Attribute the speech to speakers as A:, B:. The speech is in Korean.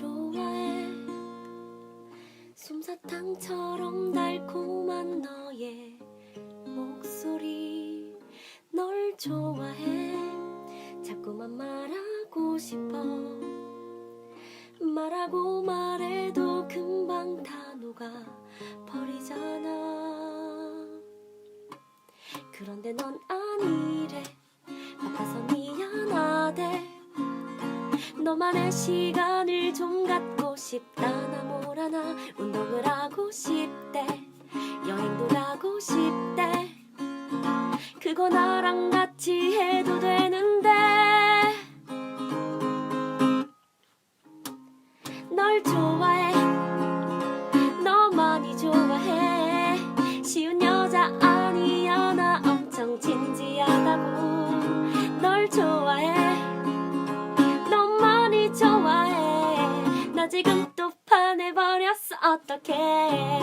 A: 좋아해. 솜사탕처럼 달콤한 너의 목소리 널 좋아해. 자꾸만 말하고 싶어. 말하고 말해도 금방 다 녹아 버리잖아. 그런데 넌 아니래. 바빠서 미안하대. 너만의 시간을 좀 갖고 싶다. 나 뭐라나 운동을 하고 싶대. 여행도 가고 싶대. 그거 나랑 같이 해도 되는데. 널 좋아해. 너 많이 좋아해. 쉬운 여자 아니야. 나 엄청 진지하다고. 널 좋아해 지금 또 반해버렸어. 어떡해